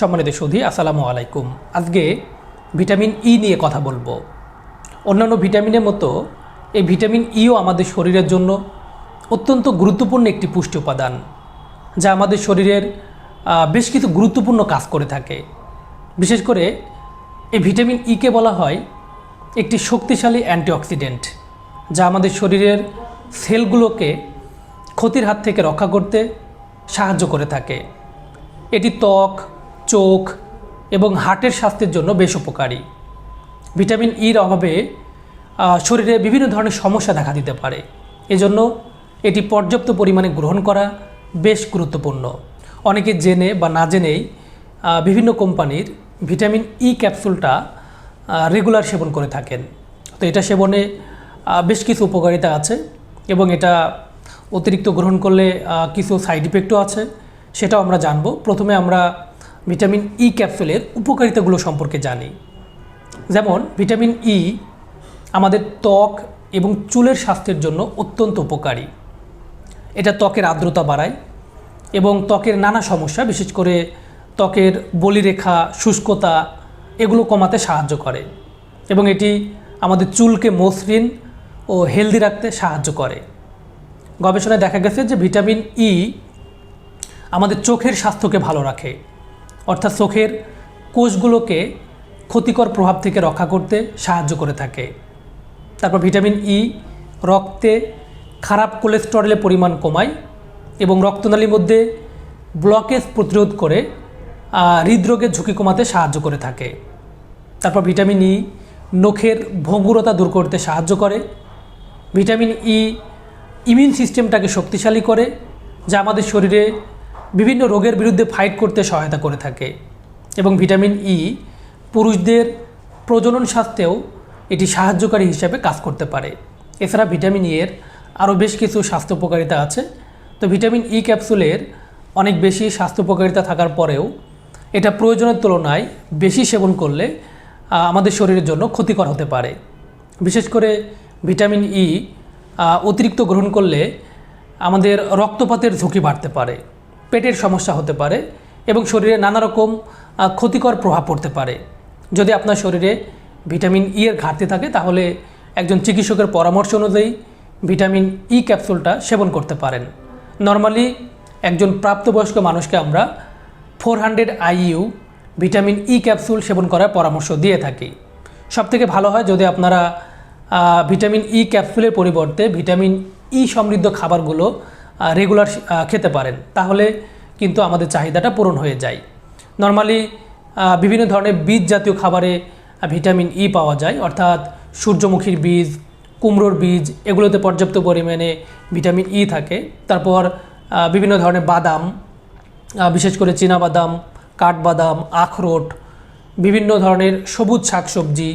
সম্মানিত সুধী, আসসালামু আলাইকুম। আজকে ভিটামিন ই নিয়ে কথা বলব। অন্যান্য ভিটামিনের মতো এই ভিটামিন ইও আমাদের শরীরের জন্য অত্যন্ত গুরুত্বপূর্ণ একটি পুষ্টি উপাদান, যা আমাদের শরীরের বেশ কিছু গুরুত্বপূর্ণ কাজ করে থাকে। বিশেষ করে এই ভিটামিন ইকে বলা হয় একটি শক্তিশালী অ্যান্টিঅক্সিডেন্ট, যা আমাদের শরীরের সেলগুলোকে ক্ষতির হাত থেকে রক্ষা করতে সাহায্য করে থাকে। এটি ত্বক চোখ এবং হার্টের স্বাস্থ্যের জন্য বেশ উপকারী। ভিটামিন ইর অভাবে শরীরে বিভিন্ন ধরনের সমস্যা দেখা দিতে পারে। এজন্য এটি পর্যাপ্ত পরিমাণে গ্রহণ করা বেশ গুরুত্বপূর্ণ। অনেকে জেনে বা না জেনেই বিভিন্ন কোম্পানির ভিটামিন ই ক্যাপসুলটা রেগুলার সেবন করে থাকেন। তো এটা সেবনে বেশ কিছু উপকারিতা আছে এবং এটা অতিরিক্ত গ্রহণ করলে কিছু সাইড ইফেক্টও আছে। সেটাও আমরা জানব। প্রথমে আমরা ভিটামিন ই ক্যাপসুলের উপকারিতাগুলো সম্পর্কে জানি। যেমন, ভিটামিন ই আমাদের ত্বক এবং চুলের স্বাস্থ্যের জন্য অত্যন্ত উপকারী। এটা ত্বকের আর্দ্রতা বাড়ায় এবং ত্বকের নানা সমস্যা, বিশেষ করে ত্বকের বলিরেখা, শুষ্কতা, এগুলো কমাতে সাহায্য করে এবং এটি আমাদের চুলকে মসৃণ ও হেলদি রাখতে সাহায্য করে। গবেষণায় দেখা গেছে যে ভিটামিন ই আমাদের চোখের স্বাস্থ্যকে ভালো রাখে। অর্থাৎ চোখের কোষগুলোকে ক্ষতিকর প্রভাব থেকে রক্ষা করতে সাহায্য করে থাকে। তারপর ভিটামিন ই রক্তে খারাপ কোলেস্টেরলের পরিমাণ কমায় এবং রক্তনালীর মধ্যে ব্লকেজ প্রতিরোধ করে হৃদরোগের ঝুঁকি কমাতে সাহায্য করে থাকে। তারপর ভিটামিন ই নখের ভঙ্গুরতা দূর করতে সাহায্য করে। ভিটামিন ই ইমিউন সিস্টেমটাকে শক্তিশালী করে, যা আমাদের শরীরে বিভিন্ন রোগের বিরুদ্ধে ফাইট করতে সহায়তা করে থাকে এবং ভিটামিন ই পুরুষদের প্রজনন স্বাস্থ্যেও এটি সাহায্যকারী হিসাবে কাজ করতে পারে। এছাড়া ভিটামিন ই এর আরও বেশ কিছু স্বাস্থ্য উপকারিতা আছে। তো ভিটামিন ই ক্যাপসুলের অনেক বেশি স্বাস্থ্য উপকারিতা থাকার পরেও এটা প্রয়োজনের তুলনায় বেশি সেবন করলে আমাদের শরীরের জন্য ক্ষতিকর হতে পারে। বিশেষ করে ভিটামিন ই অতিরিক্ত গ্রহণ করলে আমাদের রক্তপাতের ঝুঁকি বাড়তে পারে। পেটের সমস্যা হতে পারে এবং শরীরে নানা রকম ক্ষতিকর প্রভাব পড়তে পারে। যদি আপনার শরীরে ভিটামিন ই এর ঘাটতি থাকে, তাহলে একজন চিকিৎসকের পরামর্শ অনুযায়ী ভিটামিন ই ক্যাপসুলটা সেবন করতে পারেন। নর্মালি একজন প্রাপ্তবয়স্ক মানুষকে আমরা four hundred IU vitamin E capsule সেবন করার পরামর্শ দিয়ে থাকি। সবথেকে ভালো হয় যদি আপনারা ভিটামিন ই ক্যাপসুলের পরিবর্তে ভিটামিন ই সমৃদ্ধ খাবারগুলো রেগুলার খেতে পারেন, তাহলে কিন্তু আমাদের চাহিদাটা পূরণ হয়ে যায়। নর্মালি বিভিন্ন ধরনের বীজ জাতীয় খাবারে ভিটামিন ই পাওয়া যায়, অর্থাৎ সূর্যমুখীর বীজ, কুমড়োর বীজ, এগুলোতে পর্যাপ্ত পরিমাণে ভিটামিন ই থাকে। তারপর বিভিন্ন ধরনের বাদাম বিশেষ করে চীনাবাদাম, কাঠবাদাম, আখরোট, বিভিন্ন ধরনের সবুজ শাকসবজি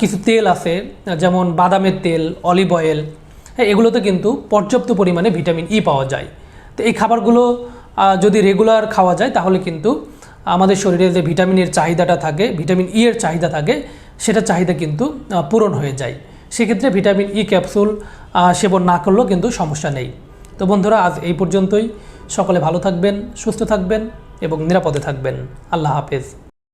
কিছু তেল আছে, যেমন বাদামের তেল অলিভ অয়েল হ্যাঁ এগুলোতে কিন্তু পর্যাপ্ত পরিমাণে ভিটামিন ই পাওয়া যায়। তো এই খাবারগুলো যদি রেগুলার খাওয়া যায়, তাহলে কিন্তু আমাদের শরীরে যে ভিটামিনের চাহিদাটা থাকে ভিটামিন ই এর চাহিদা থাকে, সেটা চাহিদা কিন্তু পূরণ হয়ে যায়। সেক্ষেত্রে ভিটামিন ই ক্যাপসুল সেবন না করলেও কিন্তু সমস্যা নেই। তো বন্ধুরা, আজ এই পর্যন্তই। সকলে ভালো থাকবেন, সুস্থ থাকবেন এবং নিরাপদে থাকবেন। আল্লাহ হাফেজ।